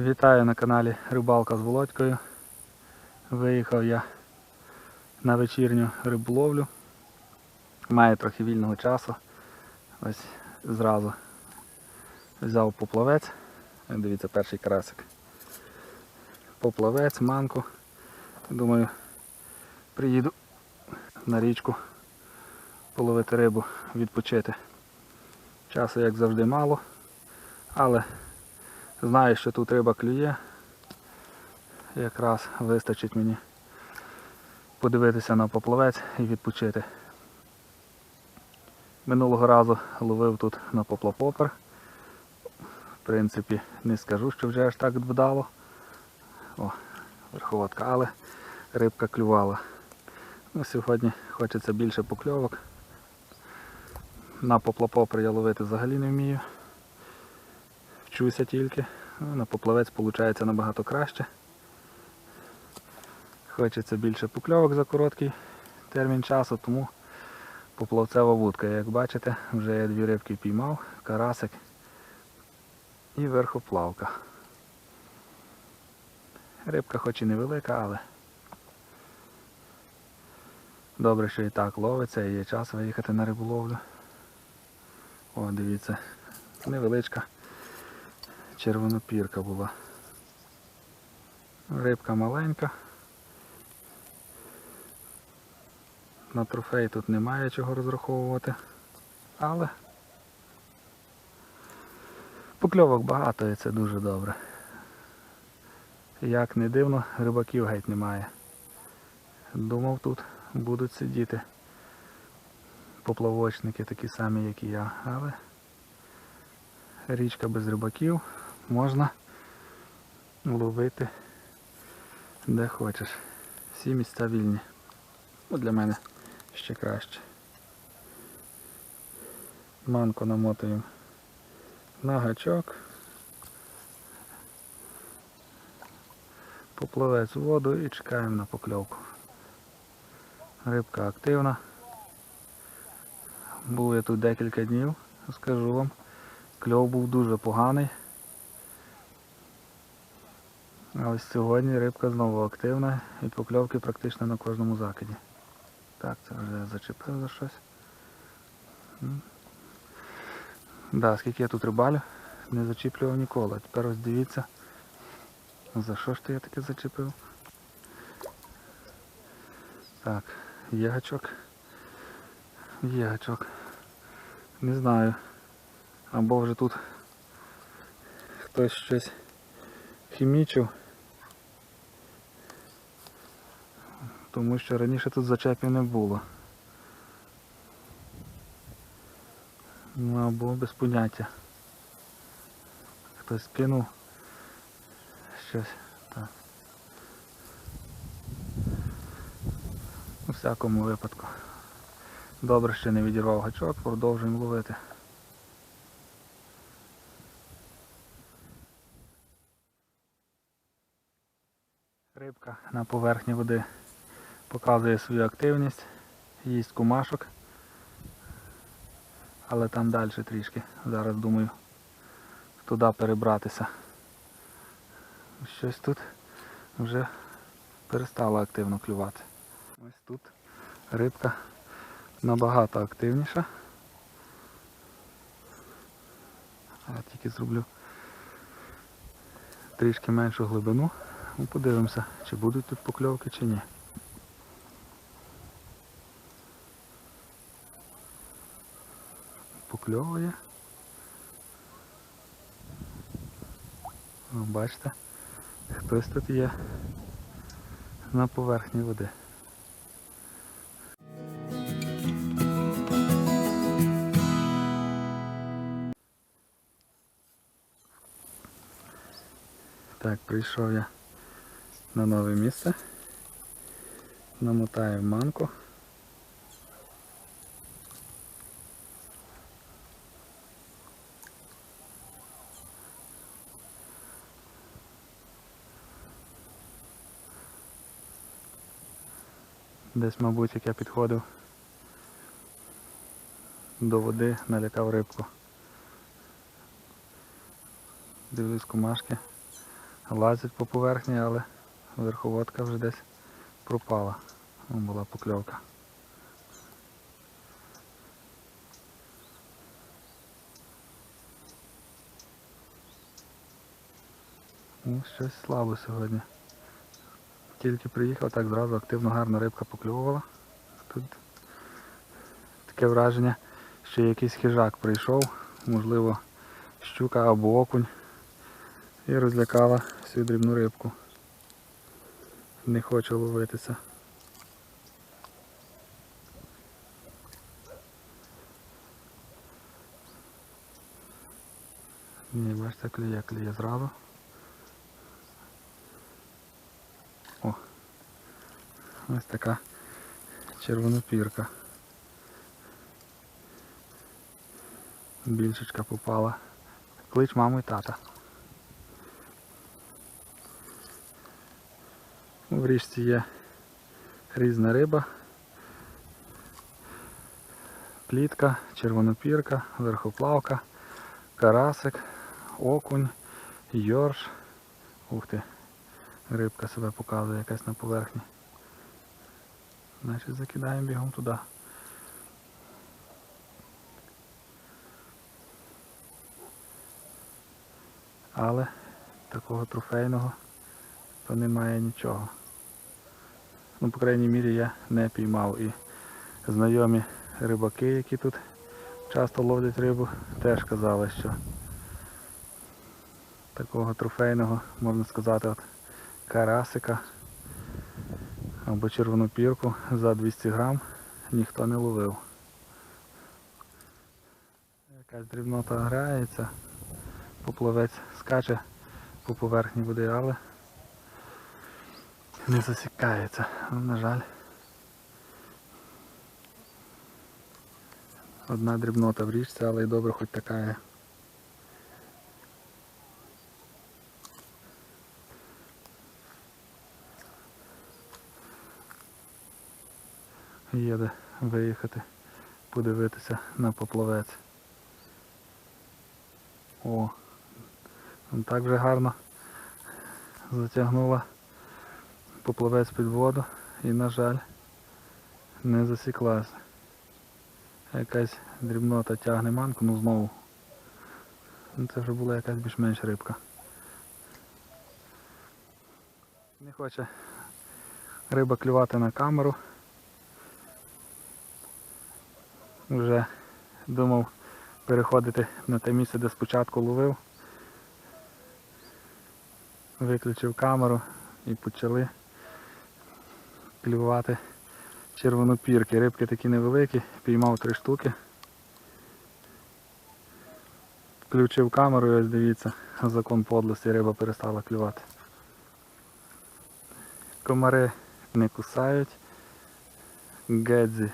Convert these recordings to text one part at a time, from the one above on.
Вітаю на каналі Рибалка з Володькою. Виїхав я на вечірню риболовлю. Маю трохи вільного часу. Ось зразу взяв поплавець. Дивіться, перший карасик. Поплавець, манку. Думаю, приїду на річку половити рибу, відпочити. Часу, як завжди, мало, але Знаю, що тут риба клює. Якраз вистачить мені подивитися на поплавець і відпочити. Минулого разу ловив тут на поплапопер. В принципі, не скажу, що вже аж так вдало. О, верховодка, але рибка клювала. Ну, Сьогодні хочеться більше покльовок. На поплапопер я ловити взагалі не вмію вчуся тільки. На поплавець виходить набагато краще. Хочеться більше покльовок за короткий термін часу, тому поплавцева вудка. Як бачите, вже я дві рибки піймав, карасик і верхоплавка. Рибка хоч і невелика, але добре, що і так ловиться і є час виїхати на риболовлю. О, дивіться, невеличка червонопірка була. Рибка маленька. На трофей тут немає чого розраховувати, але покльовок багато і це дуже добре. Як не дивно, рибаків геть немає. Думав тут будуть сидіти поплавочники такі самі, як і я, але річка без рибаків можна ловити де хочеш. Всі місця вільні. Ну, для мене ще краще. Манку намотуємо на гачок. Поплавець у воду і чекаємо на покльовку. Рибка активна. Був я тут декілька днів, скажу вам. Кльов був дуже поганий. А ось сьогодні рибка знову активна і покльовки практично на кожному закиді. Так, це вже зачепив за щось. Да, скільки я тут рибалю, не зачіплював ніколи. Тепер ось дивіться. За що ж то я таке зачепив? Так, є гачок. Є гачок. Не знаю. Або вже тут хтось щось хімічив. Тому що раніше тут зачепів не було. Ну або без поняття. Хтось кинув щось. Так. У всякому випадку. Добре, що не відірвав гачок, продовжуємо ловити. Рибка на поверхні води показує свою активність, їсть кумашок, але там далі трішки. Зараз думаю туди перебратися. Щось тут вже перестало активно клювати. Ось тут рибка набагато активніша. Я тільки зроблю трішки меншу глибину. Ну, подивимося, чи будуть тут покльовки, чи ні. Покльовує. О, бачите, хтось тут є на поверхні води. Так, прийшов я на нове місце. Намотаю манку. Десь, мабуть, як я підходив до води, налякав рибку. Дивлюсь кумашки. лазять по поверхні, але верховодка вже десь пропала. Була покльовка. Ну, щось слабо сьогодні. Тільки приїхав, так зразу активно гарна рибка покльовувала. Тут таке враження, що якийсь хижак прийшов, можливо, щука або окунь і розлякала всю дрібну рибку. Не хоче ловитися. Ні, бачите, кліє, кліє зразу. Ось така червонопірка. Більшечка попала. Клич маму і тата. В річці є різна риба. Плітка, червонопірка, верхоплавка, карасик, окунь, йорш. Ух ти, рибка себе показує якась на поверхні. Значить закидаємо бігом туди. Але такого трофейного то немає нічого. Ну, по крайній мірі я не піймав і знайомі рибаки, які тут часто ловлять рибу, теж казали, що такого трофейного, можна сказати, от карасика або червону пірку за 200 грам ніхто не ловив. Якась дрібнота грається, поплавець скаче по поверхні води, але не засікається. На жаль. Одна дрібнота в річці, але й добре хоч така є. Є де виїхати, подивитися на поплавець. О, так вже гарно затягнула поплавець під воду і, на жаль, не засіклася. Якась дрібнота тягне манку, ну знову. Ну, Це вже була якась більш-менш рибка. Не хоче риба клювати на камеру. Вже думав переходити на те місце, де спочатку ловив. Виключив камеру і почали клювати червонопірки. Рибки такі невеликі, піймав три штуки. Включив камеру і ось дивіться, закон подлості, риба перестала клювати. Комари не кусають, гедзі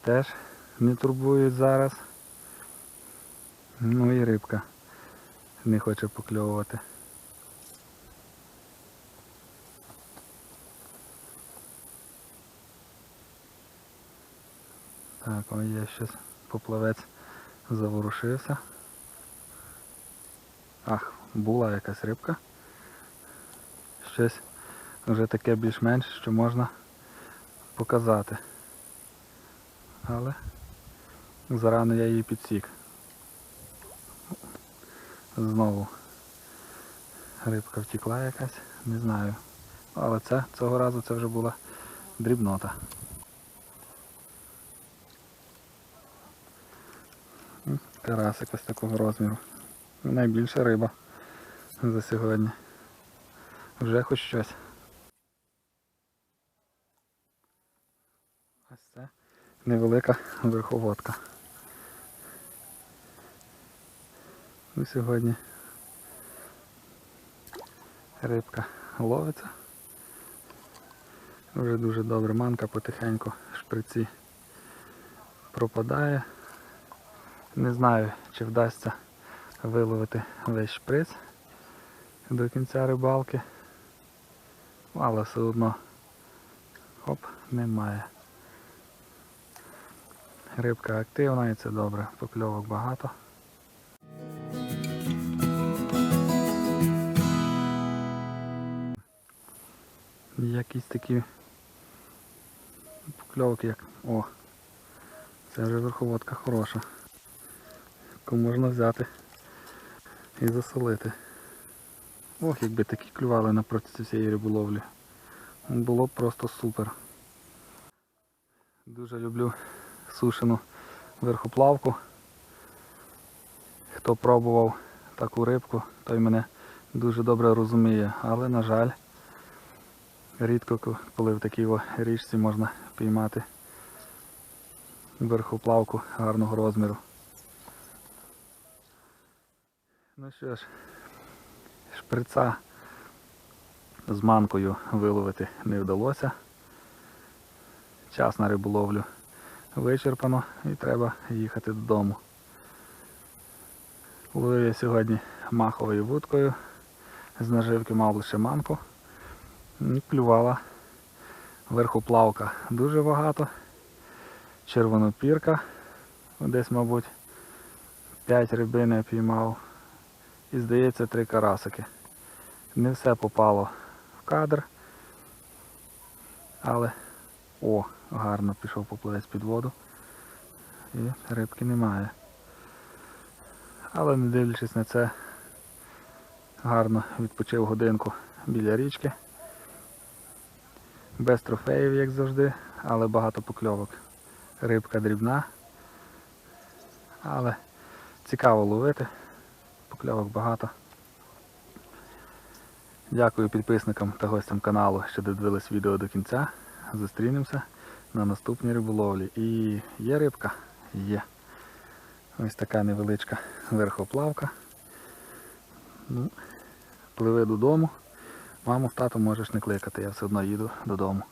теж не турбують зараз. Ну і рибка не хоче покльовувати. Так, ось є щось поплавець заворушився. Ах, була якась рибка. Щось вже таке більш-менш, що можна показати. Але зарано я її підсік. Знову рибка втекла якась, не знаю. Але це цього разу це вже була дрібнота. Карасик ось такого розміру. Найбільша риба за сьогодні. Вже хоч щось. Ось це невелика верховодка. Ну, сьогодні рибка ловиться. Вже дуже добре манка потихеньку шприці пропадає. Не знаю, чи вдасться виловити весь шприц до кінця рибалки. Але все одно хоп, немає. Рибка активна і це добре, покльовок багато. якісь такі покльовки, як... О! Це вже верховодка хороша. Яку можна взяти і засолити. Ох, якби такі клювали напроти цієї риболовлі. Було б просто супер. Дуже люблю сушену верхоплавку. Хто пробував таку рибку, той мене дуже добре розуміє. Але, на жаль, рідко коли в такій річці можна піймати верхоплавку гарного розміру. Ну що ж, шприца з манкою виловити не вдалося. Час на риболовлю вичерпано і треба їхати додому. Ловив я сьогодні маховою вудкою. З наживки мав лише манку. І Клювала верхоплавка дуже багато. Червонопірка. Десь, мабуть, 5 рибин я піймав. І здається три карасики. Не все попало в кадр. Але о, гарно пішов поплавець під воду. І рибки немає. Але не дивлячись на це, гарно відпочив годинку біля річки. Без трофеїв, як завжди, але багато покльовок. Рибка дрібна. Але цікаво ловити. Покльовок багато. Дякую підписникам та гостям каналу, що додивились відео до кінця. Зустрінемося на наступній риболовлі. І є рибка? Є. Ось така невеличка верхоплавка. Ну, пливи додому. Маму, тату можеш не кликати, я все одно їду додому.